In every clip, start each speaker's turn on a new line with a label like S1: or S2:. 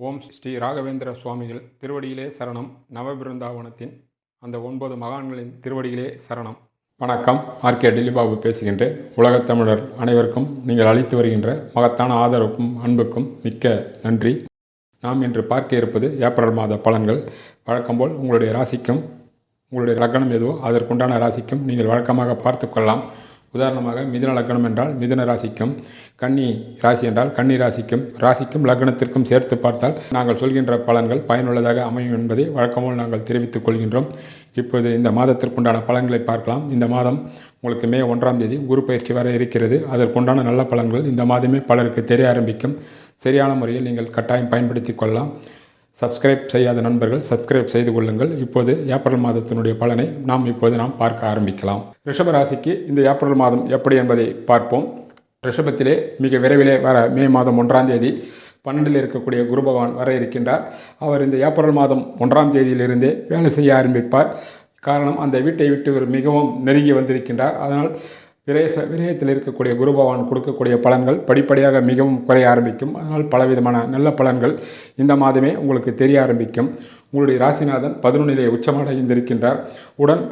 S1: ஓம் ஸ்ரீ ராகவேந்திர சுவாமிகள் திருவடியிலே சரணம். நவபிருந்தாவனத்தின் அந்த ஒன்பது மகான்களின் திருவடியிலே சரணம். வணக்கம். ஆர்கே டில்லிபாபு பேசுகின்றேன். உலகத் தமிழர் அனைவருக்கும் நீங்கள் அளித்து வருகின்ற மகத்தான ஆதரவுக்கும் அன்புக்கும் மிக்க நன்றி. நாம் இன்று பார்க்க இருப்பது ஏப்ரல் மாத பலன்கள். வழக்கம்போல் உங்களுடைய ராசிக்கும் உங்களுடைய லக்னம் எதுவோ அதற்குண்டான ராசிக்கும் நீங்கள் வழக்கமாக பார்த்து கொள்ளலாம். உதாரணமாக மிதன லக்னம் என்றால் மிதுன ராசிக்கும் கன்னி ராசி என்றால் கன்னி ராசிக்கும் ராசிக்கும் லக்னத்திற்கும் சேர்த்து பார்த்தால் நாங்கள் சொல்கின்ற பலன்கள் பயனுள்ளதாக அமையும் என்பதை வழக்கமோல் நாங்கள் தெரிவித்துக் கொள்கின்றோம். இப்போது இந்த மாதத்திற்குண்டான பலன்களை பார்க்கலாம். இந்த மாதம் உங்களுக்கு மே ஒன்றாம் தேதி குரு பயிற்சி வர இருக்கிறது. அதற்குண்டான நல்ல பலன்கள் இந்த மாதமே பலருக்கு தெரிய ஆரம்பிக்கும். சரியான முறையில் நீங்கள் கட்டாயம் பயன்படுத்தி கொள்ளலாம். சப்ஸ்கிரைப் செய்யாத நண்பர்கள் சப்ஸ்கிரைப் செய்து கொள்ளுங்கள். இப்போது ஏப்ரல் மாதத்தினுடைய பலனை நாம் இப்போது நாம் பார்க்க ஆரம்பிக்கலாம். ரிஷபராசிக்கு இந்த ஏப்ரல் மாதம் எப்படி என்பதை பார்ப்போம். ரிஷபத்திலே மிக விரைவிலே வர மே மாதம் ஒன்றாம் தேதி பன்னெண்டில் இருக்கக்கூடிய குரு பகவான் வர இருக்கின்றார். அவர் இந்த ஏப்ரல் மாதம் ஒன்றாம் தேதியிலிருந்தே வேலை செய்ய ஆரம்பிப்பார். காரணம் அந்த வீட்டை விட்டு மிகவும் நெருங்கி வந்திருக்கின்றார். அதனால் விரேச விரயத்தில் இருக்கக்கூடிய குரு பகவான் கொடுக்கக்கூடிய பலன்கள் படிப்படியாக மிகவும் குறைய ஆரம்பிக்கும். அதனால் பலவிதமான நல்ல பலன்கள் இந்த மாதமே உங்களுக்கு தெரிய ஆரம்பிக்கும். உங்களுடைய ராசிநாதன் பதினொன்னிலே உச்சமடைந்திருக்கின்றார். உடன்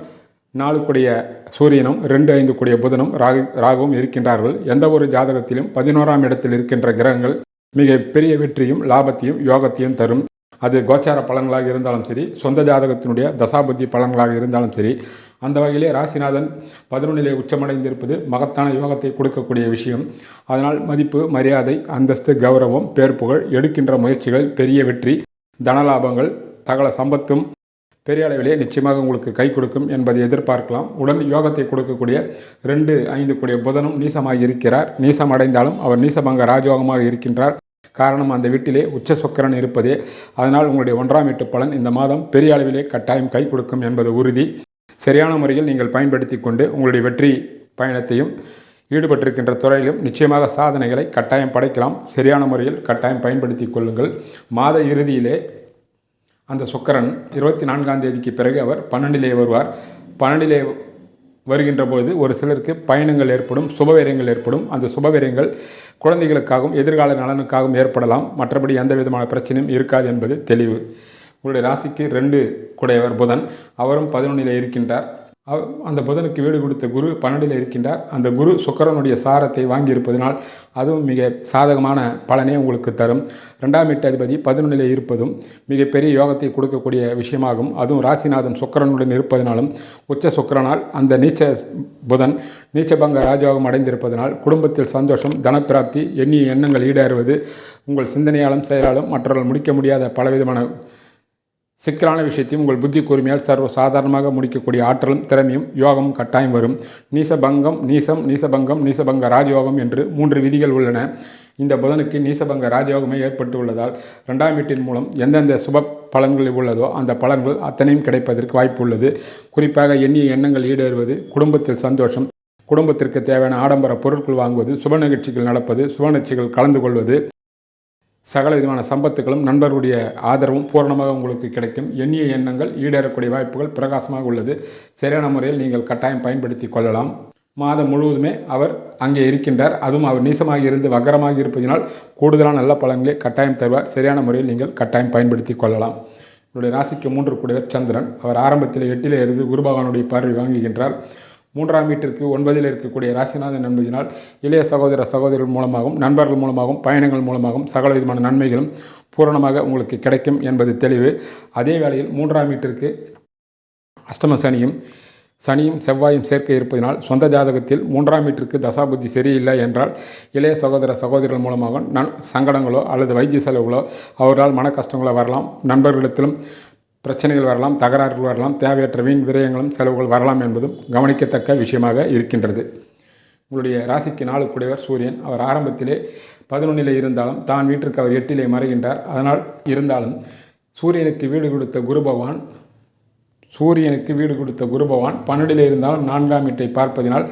S1: நாலு கூடிய சூரியனும் ரெண்டு ஐந்து கூடிய புதனும் ராகு ராகுவும் இருக்கின்றார்கள். எந்த ஒரு ஜாதகத்திலும் பதினோராம் இடத்தில் இருக்கின்ற கிரகங்கள் மிக பெரிய வெற்றியும் லாபத்தையும் யோகத்தையும் தரும். அது கோச்சார பலன்களாக இருந்தாலும் சரி சொந்த ஜாதகத்தினுடைய தசாபுத்தி பலன்களாக இருந்தாலும் சரி அந்த வகையிலே ராசிநாதன் பதினொன்றிலே உச்சமடைந்திருப்பது மகத்தான யோகத்தை கொடுக்கக்கூடிய விஷயம். அதனால் மதிப்பு மரியாதை அந்தஸ்து கௌரவம் பேர் புகழ் எடுக்கின்ற முயற்சிகள் பெரிய வெற்றி தனலாபங்கள் சகல சம்பத்தும் பெரிய அளவிலே நிச்சயமாக உங்களுக்கு கை கொடுக்கும் என்பதை எதிர்பார்க்கலாம். உடன் யோகத்தை கொடுக்கக்கூடிய ரெண்டு ஐந்து கூடிய புதனும் நீசமாக இருக்கிறார். நீசம் அடைந்தாலும் அவர் நீசபங்க ராஜயோகமாக இருக்கின்றார். காரணம் அந்த வீட்டிலே உச்ச சொக்கரன் இருப்பதே. அதனால் உங்களுடைய ஒன்றாம் வீட்டு பலன் இந்த மாதம் பெரிய அளவிலே கட்டாயம் கை கொடுக்கும் என்பது உறுதி. சரியான முறையில் நீங்கள் பயன்படுத்தி கொண்டு உங்களுடைய வெற்றி பயணத்தையும் ஈடுபட்டிருக்கின்ற துறையிலும் நிச்சயமாக சாதனைகளை கட்டாயம் படைக்கலாம். சரியான முறையில் கட்டாயம் பயன்படுத்தி கொள்ளுங்கள். மாத இறுதியிலே அந்த சுக்கரன் இருபத்தி நான்காம் தேதிக்கு பிறகு அவர் பன்னெண்டிலே வருவார். பன்னெண்டிலே வருகின்ற பொழுது ஒரு சிலருக்கு பயணங்கள் ஏற்படும் சுபவீரியங்கள் ஏற்படும். அந்த சுபவீரியங்கள் குழந்தைகளுக்காகவும் எதிர்கால நலனுக்காகவும் ஏற்படலாம். மற்றபடி எந்த விதமான பிரச்சனையும் இருக்காது என்பது தெளிவு. உங்களுடைய ராசிக்கு ரெண்டு குடையவர் புதன். அவரும் பதினொன்றில் இருக்கின்றார். அவ் அந்த புதனுக்கு வீடு கொடுத்த குரு பன்னெண்டில் இருக்கின்றார். அந்த குரு சுக்கரனுடைய சாரத்தை வாங்கியிருப்பதனால் அதுவும் மிக சாதகமான பலனே உங்களுக்கு தரும். ரெண்டாம் வீட்டு அதிபதி பதினொன்றில் இருப்பதும் மிகப்பெரிய யோகத்தை கொடுக்கக்கூடிய விஷயமாகும். அதுவும் ராசிநாதன் சுக்கரனுடன் இருப்பதனாலும் உச்ச சுக்கரனால் அந்த நீச்ச புதன் நீச்சபங்க ராஜயோகம் அடைந்திருப்பதனால் குடும்பத்தில் சந்தோஷம் தனப்பிராப்தி எண்ணிய எண்ணங்கள் ஈடேறுவது உங்கள் சிந்தனையாலும் செயலாலும் மற்றவர்கள் முடிக்க முடியாத பலவிதமான சிக்கலான விஷயத்தையும் உங்கள் புத்தி கூர்மையால் சர்வ சாதாரணமாக முடிக்கக்கூடிய ஆற்றலும் திறமையும் யோகமும் கட்டாயம் வரும். நீசபங்கம் நீசம் நீசபங்கம் நீசபங்க ராஜயோகம் என்று மூன்று விதிகள் உள்ளன. இந்த புதனுக்கு நீசபங்க ராஜயோகமே ஏற்பட்டு உள்ளதால் ரெண்டாம் வீட்டின் மூலம் எந்தெந்த சுப பலன்கள் உள்ளதோ அந்த பலன்கள் அத்தனையும் கிடைப்பதற்கு வாய்ப்பு உள்ளது. குறிப்பாக எண்ணிய எண்ணங்கள் ஈடேறுவது குடும்பத்தில் சந்தோஷம் குடும்பத்திற்கு தேவையான ஆடம்பர பொருட்கள் வாங்குவது சுப நிகழ்ச்சிகள் நடப்பது சுப நிகழ்ச்சிகள் கலந்து கொள்வது சகல விதமான சம்பத்துகளும் நண்பர்களுடைய ஆதரவும் பூரணமாக உங்களுக்கு கிடைக்கும். எண்ணிய எண்ணங்கள் ஈடேறக்கூடிய வாய்ப்புகள் பிரகாசமாக உள்ளது. சரியான முறையில் நீங்கள் கட்டாயம் பயன்படுத்தி கொள்ளலாம். மாதம் முழுவதுமே அவர் அங்கே இருக்கின்றார். அதுவும் அவர் நீசமாக இருந்து வக்கரமாக இருப்பதினால் கூடுதலான நல்ல பலன்களை கட்டாயம் தருவார். சரியான முறையில் நீங்கள் கட்டாயம் பயன்படுத்தி கொள்ளலாம். என்னுடைய ராசிக்கு மூன்று கூடியவர் சந்திரன். அவர் ஆரம்பத்தில் எட்டிலே இருந்து குருபகவானுடைய பார்வை வாங்குகின்றார். மூன்றாம் வீட்டிற்கு ஒன்பதில் இருக்கக்கூடிய ராசிநாதன் என்பதினால் இளைய சகோதர சகோதரிகள் மூலமாகவும் நண்பர்கள் மூலமாகவும் பயணங்கள் மூலமாகவும் சகல விதமான நன்மைகளும் பூரணமாக உங்களுக்கு கிடைக்கும் என்பது தெளிவு. அதே வேளையில் மூன்றாம் வீட்டிற்கு அஷ்டம சனியும் சனியும் செவ்வாயும் சேர்க்க இருப்பதனால் சொந்த ஜாதகத்தில் மூன்றாம் வீட்டிற்கு தசாபுத்தி சரியில்லை என்றால் இளைய சகோதர சகோதரிகள் மூலமாக நன் சங்கடங்களோ அல்லது வைத்திய செலவுகளோ அவரால் மன கஷ்டங்களோ வரலாம். நண்பர்களிடத்திலும் பிரச்சனைகள் வரலாம் தகராறுகள் வரலாம் தேவையற்ற வீண் விரயங்களும் செலவுகள் வரலாம் என்பதும் கவனிக்கத்தக்க விஷயமாக இருக்கின்றது. உங்களுடைய ராசிக்கு நாலு சூரியன். அவர் ஆரம்பத்திலே பதினொன்றிலே இருந்தாலும் தான் வீட்டிற்கு அவர் எட்டிலே மறைகின்றார். அதனால் இருந்தாலும் சூரியனுக்கு வீடு கொடுத்த குரு பகவான் சூரியனுக்கு வீடு கொடுத்த குரு பகவான் பன்னெண்டில் இருந்தாலும் நான்காம் வீட்டை பார்ப்பதினால்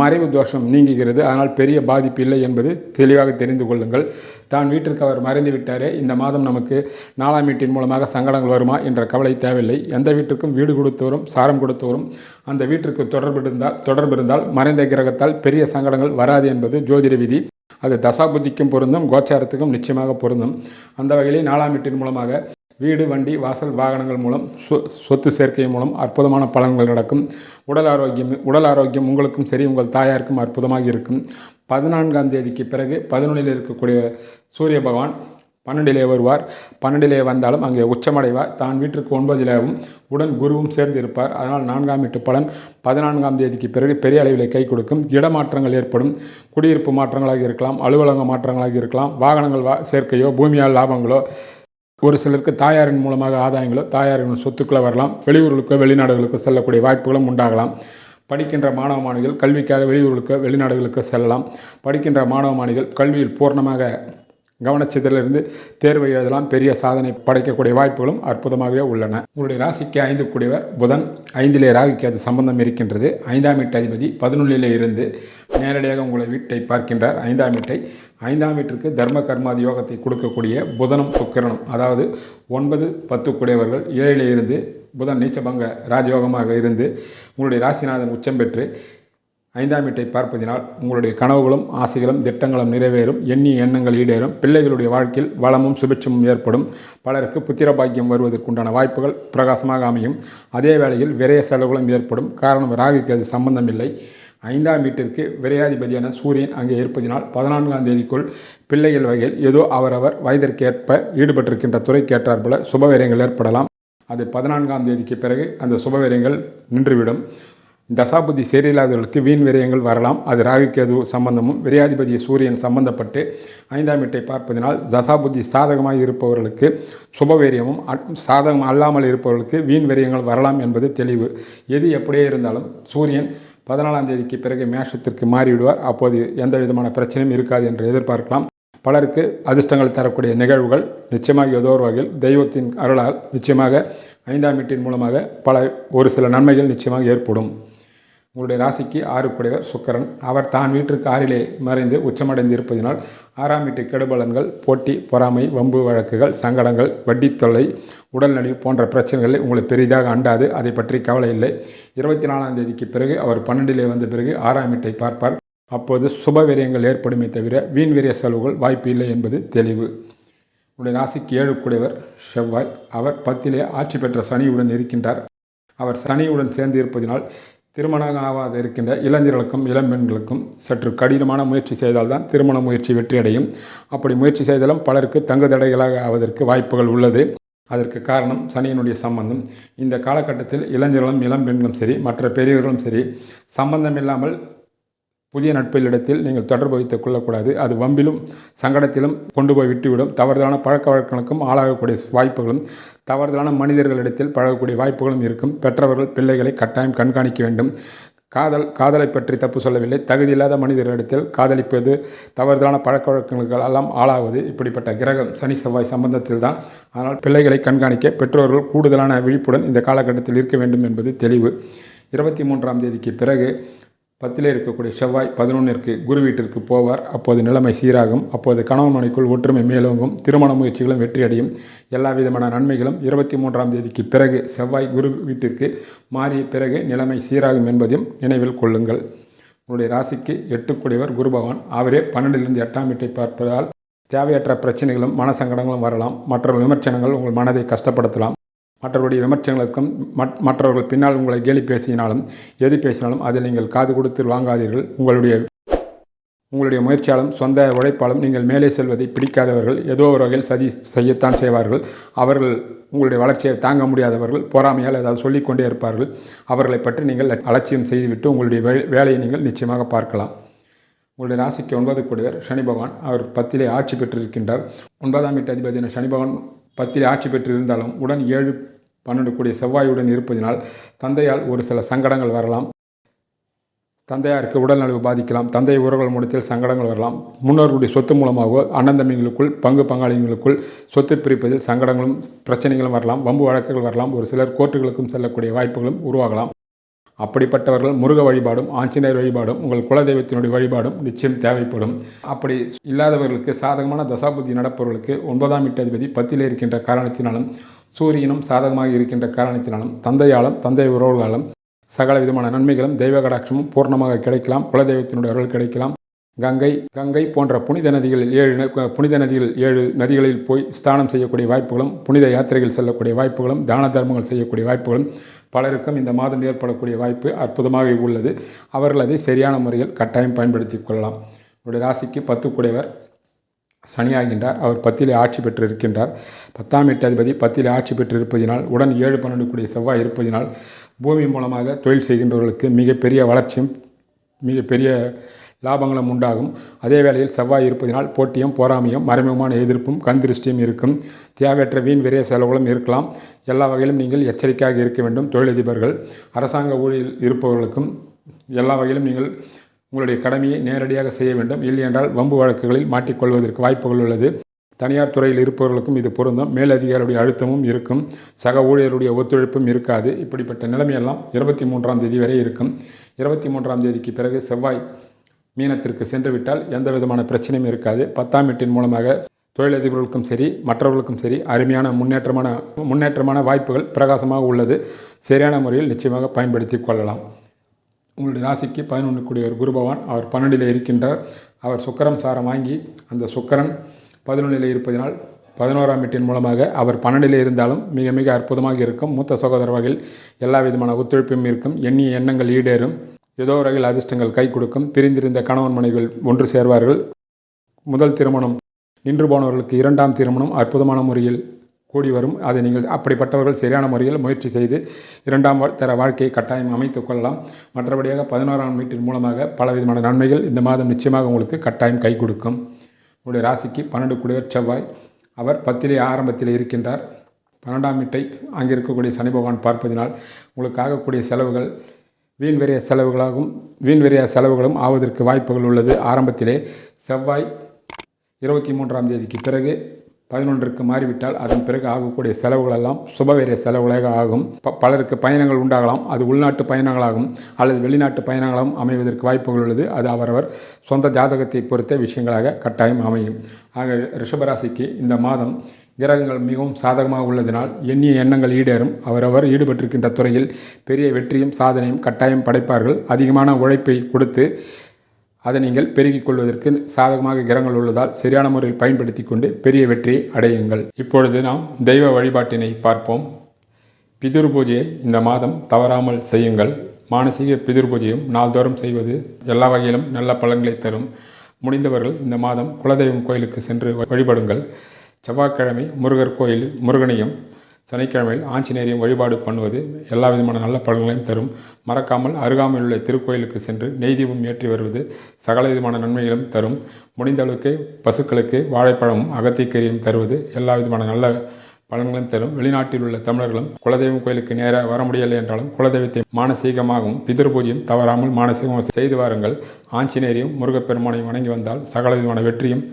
S1: மறைவு தோஷம் நீங்குகிறது. அதனால் பெரிய பாதிப்பு இல்லை என்பது தெளிவாக தெரிந்து கொள்ளுங்கள். தான் வீட்டிற்கு அவர் மறைந்து விட்டாரே இந்த மாதம் நமக்கு நாலாம் வீட்டின் மூலமாக சங்கடங்கள் வருமா என்ற கவலை தேவையில்லை. எந்த வீட்டுக்கும் வீடு கொடுத்தவரும் சாரம் கொடுத்தவரும் அந்த வீட்டிற்கு தொடர்பு இருந்தால் தொடர்பு இருந்தால் மறைந்த கிரகத்தால் பெரிய சங்கடங்கள் வராது என்பது ஜோதிட விதி. அது தசாபுத்திக்கும் பொருந்தும் கோச்சாரத்துக்கும் நிச்சயமாக பொருந்தும். அந்த வகையிலே நாலாம் வீட்டின் மூலமாக வீடு வண்டி வாசல் வாகனங்கள் மூலம் சொ சொத்து சேர்க்கை மூலம் அற்புதமான பலன்கள் நடக்கும். உடல் ஆரோக்கியம் உடல் ஆரோக்கியம் உங்களுக்கும் சரி உங்கள் தாயாருக்கும் அற்புதமாக இருக்கும். பதினான்காம் தேதிக்கு பிறகு பதினொன்றில் இருக்கக்கூடிய சூரிய பகவான் பன்னெண்டிலே வருவார். பன்னெண்டிலே வந்தாலும் அங்கே உச்சமடைவார். தான் வீட்டிற்கு ஒன்பதிலேவும் உடன் குருவும் சேர்ந்து இருப்பார். அதனால் நான்காம் வீட்டு பலன் பதினான்காம் தேதிக்கு பிறகு பெரிய அளவில் கை கொடுக்கும். இடமாற்றங்கள் ஏற்படும். குடியிருப்பு மாற்றங்களாக இருக்கலாம் அலுவலக மாற்றங்களாக இருக்கலாம் வாகனங்கள் வா சேர்க்கையோ பூமியால் லாபங்களோ ஒரு சிலருக்கு தாயாரின் மூலமாக ஆதாயங்களோ தாயாரின் சொத்துக்களோ வரலாம். வெளியூர்களுக்கோ வெளிநாடுகளுக்கோ செல்லக்கூடிய வாய்ப்புகளும் உண்டாகலாம். படிக்கின்ற மாணவ மாணவிகள் கல்விக்காக வெளியூர்களுக்கு வெளிநாடுகளுக்கு செல்லலாம். படிக்கின்ற மாணவ மாணவிகள் கல்வியில் பூர்ணமாக கவனச்சிதறிலிருந்து தேர்வை எழுதலாம். பெரிய சாதனை படைக்கக்கூடிய வாய்ப்புகளும் அற்புதமாகவே உள்ளன. உங்களுடைய ராசிக்கு ஐந்து கூடியவர் புதன் ஐந்திலே ராகுக்கு அது சம்பந்தம் இருக்கின்றது. ஐந்தாம் வீட்டு அதிபதி பதினொன்றிலே இருந்து நேரடியாக உங்களை வீட்டை பார்க்கின்றார். ஐந்தாம் வீட்டை ஐந்தாம் வீட்டிற்கு தர்ம கர்மாதி யோகத்தை கொடுக்கக்கூடிய புதனும் சுக்கிரனும் அதாவது ஒன்பது பத்து கூடியவர்கள் ஏழிலே இருந்து புதன் நீச்சபங்க ராஜயோகமாக இருந்து உங்களுடைய ராசிநாதன் உச்சம் பெற்று ஐந்தாம் வீட்டை பார்ப்பதினால் உங்களுடைய கனவுகளும் ஆசைகளும் திட்டங்களும் நிறைவேறும். எண்ணிய எண்ணங்கள் ஈடேறும். பிள்ளைகளுடைய வாழ்க்கையில் வளமும் சுபிட்சமும் ஏற்படும். பலருக்கு புத்திரபாக்கியம் வருவதற்குண்டான வாய்ப்புகள் பிரகாசமாக அமையும். அதே வேளையில் விரய செலவுகளும் ஏற்படும். காரணம் ராகுக்கு அது சம்பந்தமில்லை. ஐந்தாம் வீட்டிற்கு விரையாதிபதியான சூரியன் அங்கே இருப்பதினால் பதினான்காம் தேதிக்குள் பிள்ளைகள் வகையில் ஏதோ அவரவர் வயதிற்கேற்ப ஈடுபட்டிருக்கின்ற துறைக்கேற்றாற்போல சுபவிரயங்கள் ஏற்படலாம். அது பதினான்காம் தேதிக்கு பிறகு அந்த சுபவிரயங்கள் நின்றுவிடும். தசாபுத்தி சரியில்லாதவர்களுக்கு வீண் விரயங்கள் வரலாம். அது ராகுகேது சம்பந்தமும் விரையாதிபதி சூரியன் சம்பந்தப்பட்டு ஐந்தாம் வீட்டை பார்ப்பதனால் தசாபுத்தி சாதகமாக இருப்பவர்களுக்கு சுபவீரியமும் சாதகம் அல்லாமல் இருப்பவர்களுக்கு வீண் விரயங்கள் வரலாம் என்பது தெளிவு. எது எப்படியே இருந்தாலும் சூரியன் பதினாலாம் தேதிக்கு பிறகு மேஷத்திற்கு மாறிவிடுவார். அப்போது எந்த விதமான பிரச்சனையும் இருக்காது என்று எதிர்பார்க்கலாம். பலருக்கு அதிர்ஷ்டங்கள் தரக்கூடிய நிகழ்வுகள் நிச்சயமாக ஏதோ ஒரு வகையில் தெய்வத்தின் அருளால் நிச்சயமாக ஐந்தாம் வீட்டின் மூலமாக பல ஒரு சில நன்மைகள் நிச்சயமாக ஏற்படும். உங்களுடைய ராசிக்கு ஆறுக்குடையவர் சுக்கரன். அவர் தான் வீட்டிற்கு ஆறிலே மறைந்து உச்சமடைந்து இருப்பதினால் ஆறாம் வீட்டு கெடுபலன்கள் போட்டி பொறாமை வம்பு வழக்குகள் சங்கடங்கள் வட்டித்தொல்லை உடல்நலி போன்ற பிரச்சனைகளை உங்களை பெரிதாக அண்டாது. அதை பற்றி கவலை இல்லை. இருபத்தி நாலாம் தேதிக்கு பிறகு அவர் பன்னெண்டிலே வந்த பிறகு ஆறாம் வீட்டை பார்ப்பார். அப்போது சுபவீரியங்கள் ஏற்படுமே தவிர வீண் விரிய செலவுகள் வாய்ப்பு இல்லை என்பது தெளிவு. உடைய ராசிக்கு ஏழுக்குடையவர் செவ்வாய். அவர் பத்திலே ஆட்சி பெற்ற சனியுடன் இருக்கின்றார். அவர் சனியுடன் சேர்ந்து இருப்பதினால் திருமணம் ஆகாத இருக்கின்ற இளைஞர்களுக்கும் இளம்பெண்களுக்கும் சற்று கடினமான முயற்சி செய்தால்தான் திருமண முயற்சி வெற்றியடையும். அப்படி முயற்சி செய்தாலும் பலருக்கு தங்கு தடைகளாக ஆவதற்கு வாய்ப்புகள் உள்ளது. அதற்கு காரணம் சனியினுடைய சம்பந்தம். இந்த காலகட்டத்தில் இளைஞர்களும் இளம்பெண்களும் சரி மற்ற பெரியவர்களும் சரி சம்பந்தம் இல்லாமல் புதிய நட்பிலிடத்தில் நீங்கள் தொடர்பு வைத்துக் கொள்ளக்கூடாது. அது வம்பிலும் சங்கடத்திலும் கொண்டு போய் விட்டுவிடும். தவறுதலான பழக்க வழக்கங்களுக்கும் ஆளாகக்கூடிய வாய்ப்புகளும் தவறுதலான மனிதர்களிடத்தில் பழகக்கூடிய வாய்ப்புகளும் இருக்கும். பெற்றவர்கள் பிள்ளைகளை கட்டாயம் கண்காணிக்க வேண்டும். காதல் காதலை பற்றி தப்பு சொல்லவில்லை. தகுதியில்லாத மனிதர்களிடத்தில் காதலிப்பது தவறுதலான பழக்க வழக்கங்கள் எல்லாம் ஆளாவது. இப்படிப்பட்ட கிரகம் சனி செவ்வாய் சம்பந்தத்தில் தான். ஆனால் பிள்ளைகளை கண்காணிக்க பெற்றோர்கள் கூடுதலான விழிப்புடன் இந்த காலகட்டத்தில் இருக்க வேண்டும் என்பது தெளிவு. இருபத்தி மூன்றாம் தேதிக்கு பிறகு பத்திலே இருக்கக்கூடிய செவ்வாய் பதினொன்றிற்கு குரு வீட்டிற்கு போவார். அப்போது நிலைமை சீராகும். அப்போது கணவன் மனைக்குள் ஒற்றுமை மேலோங்கும். திருமண முயற்சிகளும் வெற்றியடையும். எல்லா விதமான நன்மைகளும் இருபத்தி மூன்றாம் தேதிக்கு பிறகு செவ்வாய் குரு வீட்டிற்கு மாறிய பிறகு நிலைமை சீராகும் என்பதையும் நினைவில் கொள்ளுங்கள். உங்களுடைய ராசிக்கு எட்டுக்குடையவர் குரு பகவான். அவரே பன்னெண்டிலிருந்து எட்டாம் வீட்டை பார்ப்பதால் தேவையற்ற பிரச்சனைகளும் மனசங்கடங்களும் வரலாம். மற்ற விமர்சனங்கள் உங்கள் மனதை கஷ்டப்படுத்தலாம். மற்றவருடைய விமர்சனங்களுக்கும் மற்றவர்கள் பின்னால் உங்களை கேலி பேசினாலும் எது பேசினாலும் அதில் நீங்கள் காது கொடுத்து வாங்காதீர்கள். உங்களுடைய உங்களுடைய முயற்சியாலும் சொந்த உழைப்பாலும் நீங்கள் மேலே செல்வதை பிடிக்காதவர்கள் ஏதோ ஒரு வகையில் சதி செய்யத்தான் செய்வார்கள். அவர்கள் உங்களுடைய வளர்ச்சியை தாங்க முடியாதவர்கள் பொறாமையால் ஏதாவது சொல்லிக்கொண்டே இருப்பார்கள். அவர்களை பற்றி நீங்கள் அலட்சியம் செய்துவிட்டு உங்களுடைய வேலையை நீங்கள் நிச்சயமாக பார்க்கலாம். உங்களுடைய ராசிக்கு ஒன்பது கூடியவர் சனி பகவான். அவர் பத்திலே ஆட்சி பெற்றிருக்கின்றார். ஒன்பதாம் வீட்டு அதிபதியான சனி பகவான் பத்தில் ஆட்சி பெற்றிருந்தாலும் உடன் ஏழு பன்னெண்டு கூடிய செவ்வாயுடன் இருப்பதினால் தந்தையால் ஒரு சில சங்கடங்கள் வரலாம். தந்தையாருக்கு உடல்நலவு பாதிக்கலாம். தந்தை உறவுகள் மூலத்தில் சங்கடங்கள் வரலாம். முன்னோர்களுடைய சொத்து மூலமாகவோ அண்ணன் தம்பிகளுக்குள் பங்கு பங்காளிகளுக்குள் சொத்து பிரிப்பதில் சங்கடங்களும் பிரச்சனைகளும் வரலாம். வம்பு வழக்குகள் வரலாம். ஒரு சிலர் கோர்ட்டுகளுக்கும் செல்லக்கூடிய வாய்ப்புகளும் உருவாகலாம். அப்படிப்பட்டவர்கள் முருக வழிபாடும் ஆஞ்சநேயர் வழிபாடும் உங்கள் குலதெய்வத்தினுடைய வழிபாடும் நிச்சயம் தேவைப்படும். அப்படி இல்லாதவர்களுக்கு சாதகமான தசாபுத்தி நடப்பவர்களுக்கு ஒன்பதாம் அதிபதி பத்திலே இருக்கின்ற காரணத்தினாலும் சூரியனும் சாதகமாக இருக்கின்ற காரணத்தினாலும் தந்தையாலும் தந்தை உறவுகளாலும் சகல விதமான நன்மைகளும் தெய்வ கடாட்சமும் பூர்ணமாக கிடைக்கலாம் குலதெய்வத்தினுடைய அருள் கிடைக்கலாம். கங்கை கங்கை போன்ற புனித நதிகளில் ஏழு புனித நதிகள் ஏழு நதிகளில் போய் ஸ்தானம் செய்யக்கூடிய வாய்ப்புகளும் புனித யாத்திரைகள் செல்லக்கூடிய வாய்ப்புகளும் தான தர்மங்கள் செய்யக்கூடிய வாய்ப்புகளும் பலருக்கும் இந்த மாதம் ஏற்படக்கூடிய வாய்ப்பு அற்புதமாக உள்ளது. அவர்கள் அதை சரியான முறையில் கட்டாயம் பயன்படுத்தி கொள்ளலாம். உங்களுடைய ராசிக்கு பத்துக்குடையவர் சனியாகின்றார். அவர் பத்திலே ஆட்சி பெற்று இருக்கின்றார் பத்தாம் எட்டாதிபதி பத்திலே ஆட்சி பெற்று இருப்பதினால் உடன் ஏழு பன்னெண்டு கூடிய செவ்வாய் இருப்பதினால் பூமி மூலமாக தொழில் செய்கின்றவர்களுக்கு மிகப்பெரிய வளர்ச்சியும் மிகப்பெரிய லாபங்களும் உண்டாகும். அதே வேளையில் செவ்வாய் இருப்பதினால் போட்டியும் போராமையும் மறைமுகமான எதிர்ப்பும் கண்திருஷ்டியும் இருக்கும். தேவையற்ற வீண் விரைய செலவுகளும் இருக்கலாம். எல்லா வகையிலும் நீங்கள் எச்சரிக்கையாக இருக்க வேண்டும். தொழிலதிபர்கள் அரசாங்க ஊழியில் இருப்பவர்களுக்கும் எல்லா வகையிலும் நீங்கள் உங்களுடைய கடமையை நேரடியாக செய்ய வேண்டும். இல்லையென்றால் வம்பு வழக்குகளில் மாட்டிக்கொள்வதற்கு வாய்ப்புகள் உள்ளது. தனியார் துறையில் இருப்பவர்களுக்கும் இது பொருந்தும். மேலதிகாரியுடைய அழுத்தமும் இருக்கும். சக ஊழியருடைய ஒத்துழைப்பும் இருக்காது. இப்படிப்பட்ட நிலைமையெல்லாம் இருபத்தி மூன்றாம் தேதி வரை இருக்கும். இருபத்தி மூன்றாம் தேதிக்கு பிறகு செவ்வாய் மீனத்திற்கு சென்று விட்டால் எந்த விதமான பிரச்சனையும் இருக்காது. பத்தாம் எட்டின் மூலமாக தொழிலதிபர்களுக்கும் சரி மற்றவர்களுக்கும் சரி அருமையான முன்னேற்றமான முன்னேற்றமான வாய்ப்புகள் பிரகாசமாக உள்ளது. சரியான முறையில் நிச்சயமாக பயன்படுத்தி கொள்ளலாம். உங்களுடைய ராசிக்கு பதினொன்று ஒரு குரு பகவான் அவர் பன்னெண்டில் இருக்கின்றார். அவர் சுக்கரம் சாரம் வாங்கி அந்த சுக்கரன் பதினொன்றில் இருப்பதினால் பதினோராம் வீட்டின் மூலமாக அவர் பன்னெண்டில் இருந்தாலும் மிக மிக அற்புதமாக இருக்கும். மூத்த சகோதர வகையில் எல்லா விதமான ஒத்துழைப்பும் இருக்கும். எண்ணிய எண்ணங்கள் ஈடேறும். ஏதோ ஒரு வகையில் அதிர்ஷ்டங்கள் கை கொடுக்கும். பிரிந்திருந்த கணவன் மனைவிகள் ஒன்று சேர்வார்கள். முதல் திருமணம் நின்று போனவர்களுக்கு இரண்டாம் திருமணம் அற்புதமான முறையில் கூடி வரும். அதை நீங்கள் அப்படிப்பட்டவர்கள் சரியான முறையில் முயற்சி செய்து இரண்டாம் தர வாழ்க்கையை கட்டாயம் அமைத்துக் கொள்ளலாம். மற்றபடியாக பதினோராம் வீட்டின் மூலமாக பல விதமான நன்மைகள் இந்த மாதம் நிச்சயமாக உங்களுக்கு கட்டாயம் கை கொடுக்கும். உங்களுடைய ராசிக்கு பன்னெண்டு குடியர் செவ்வாய். அவர் பத்திலே ஆரம்பத்தில் இருக்கின்றார். பன்னெண்டாம் வீட்டை அங்கே இருக்கக்கூடிய சனி பகவான் பார்ப்பதினால் உங்களுக்கு ஆகக்கூடிய செலவுகள் வீண் செலவுகளாகும் செலவுகளாகவும் வீண் செலவுகளும் ஆவதற்கு வாய்ப்புகள் உள்ளது. ஆரம்பத்திலே செவ்வாய் இருபத்தி மூன்றாம் தேதிக்கு பிறகு பதினொன்றுக்கு மாறிவிட்டால் அதன் பிறகு ஆகக்கூடிய செலவுகள் எல்லாம் சுபவேரிய செலவுகளாக ஆகும். ப- பலருக்கு பயணங்கள் உண்டாகலாம். அது உள்நாட்டு பயணங்களாகும். அல்லது வெளிநாட்டு பயணங்களாகவும் அமைவதற்கு வாய்ப்புகள் உள்ளது. அது அவரவர் சொந்த ஜாதகத்தை பொறுத்த விஷயங்களாக கட்டாயம் அமையும். ஆக ரிஷபராசிக்கு இந்த மாதம் கிரகங்கள் மிகவும் சாதகமாக உள்ளதினால் எண்ணிய எண்ணங்கள் ஈடேறும். அவரவர் ஈடுபட்டிருக்கின்ற துறையில் பெரிய வெற்றியும் சாதனையும் கட்டாயம் படைப்பார்கள். அதிகமான உழைப்பை கொடுத்து அதை நீங்கள் பெருகிக் கொள்வதற்கு சாதகமாக கிரகங்கள் உள்ளதால் சரியான முறையில் பயன்படுத்தி கொண்டு பெரிய வெற்றியை அடையுங்கள். இப்பொழுது நாம் தெய்வ வழிபாட்டினை பார்ப்போம். பிதுர் பூஜையை இந்த மாதம் தவறாமல் செய்யுங்கள். மானசீக பிதுர் பூஜையும் நாள்தோறும் செய்வது எல்லா வகையிலும் நல்ல பலன்களை தரும். முடிந்தவர்கள் இந்த மாதம் குலதெய்வம் கோயிலுக்கு சென்று வழிபடுங்கள். செவ்வாய்க்கிழமை முருகர் கோயில் முருகனையும் சனிக்கிழமையில் ஆஞ்சநேயரையும் வழிபாடு பண்ணுவது எல்லா விதமான நல்ல பலன்களையும் தரும். மறக்காமல் அருகாமையில் உள்ள திருக்கோயிலுக்கு சென்று நெய் தீபம் ஏற்றி வருவது சகல விதமான நன்மைகளும் தரும். முடிந்த அளவுக்கு பசுக்களுக்கு வாழைப்பழமும் அகத்திக்கரியும் தருவது எல்லா விதமான நல்ல பலன்களும் தரும். வெளிநாட்டில் உள்ள தமிழர்களும் குலதெய்வம் கோயிலுக்கு நேராக வர முடியலை என்றாலும் குலதெய்வத்தை மானசீகமாகவும் பிதிர் பூஜையும் தவறாமல் மானசீகமாக செய்து வாருங்கள். ஆஞ்சநேயரையும் முருகப்பெருமானையும் வணங்கி வந்தால் சகல விதமான வெற்றியும்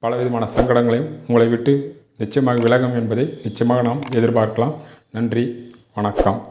S1: பல விதமான சங்கடங்களையும் உங்களை விட்டு நிச்சயமாக விலகும் என்பதை நிச்சயமாக நாம் எதிர்பார்க்கலாம். நன்றி. வணக்கம்.